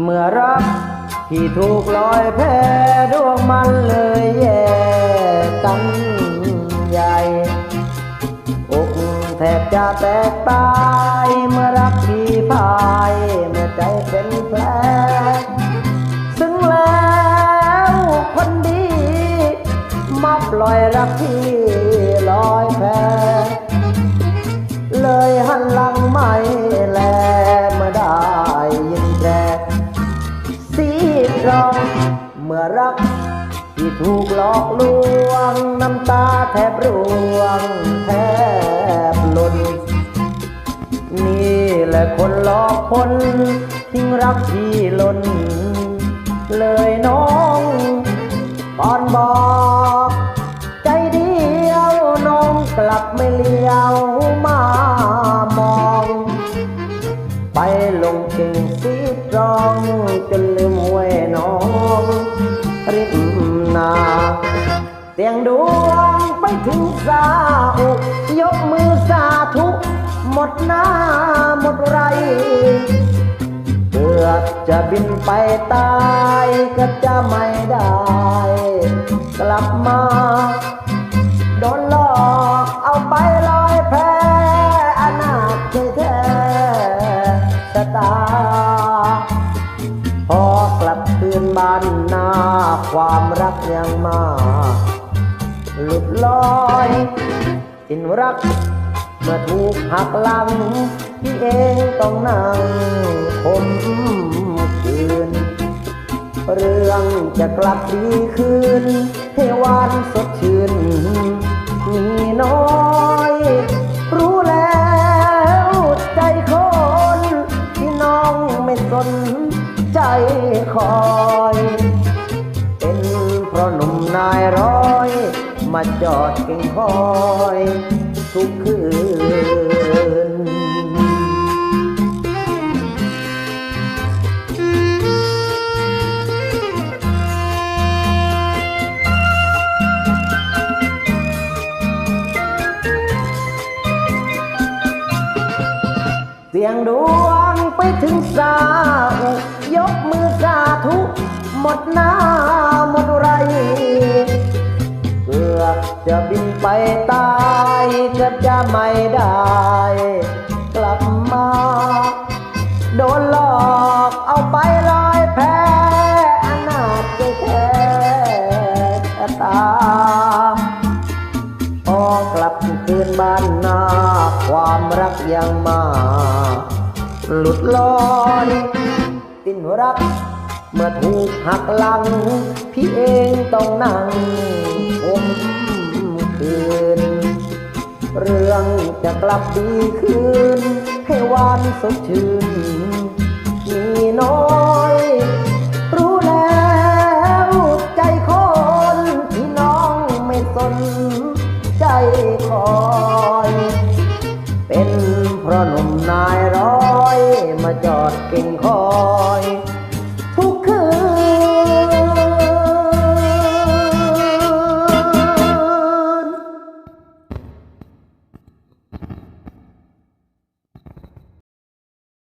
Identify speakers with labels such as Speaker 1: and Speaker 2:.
Speaker 1: เมื่อรักที่ถูกลอยแพดวงมันเลยแย่กันใหญ่อกแทบจะแตกตายเมื่อรักที่พายเมื่อใจเป็นแผลซึ่งแล้วคนดีมาปล่อยรักที่ลอยแพ ถูกหลอกลวงน้ำตาแทบร่วงแทบหล่นนี่แหละคนหลอกคนทิ้งรักที่หล่นเลยน้องปอนบอ ลงเก่งสีตรองจนลืมห้วยน้องริมนาเสียงดวงไปถึงสาอุยกมือสาธุหมดหน้าหมดไรเกือบจะบินไปตายก็จะไม่ได้ กลับมาโดนล ตา พอกลับคืนบ้านนาความรักยังมา หลุดลอยสิ้นรัก เมื่อถูกหักหลังที่เองต้องนั่งคมคืน เรื่องจะกลับดีคืนให้วานสดชื่น คอยเป็นเพราะหนุ่มนายร้อย มาจอดเก่งคอย ทุกคืนเสียงดวง ไปถึงสาอุยกมือสาธุ หมดหน้าหมดไร เกือบจะบินไปตายเกือบจะไม่ได้ กลับมา โดนหลอกเอาไปลอยแพอนาจใจแท้ตาพอกลับคืนบ้านนา ความรักยังมา หลุดลอยสิ้นรัก เมื่อถูกหักหลัง พี่เองต้องนั่งอมคืน เรื่องจะกลับดีคืน ให้วานสดชื่นมีน้อย รู้แล้วใจคนที่น้องไม่สน ใจคอย เป็นเพราะหนุ่มนายร้อ มาจอดเก่งคอย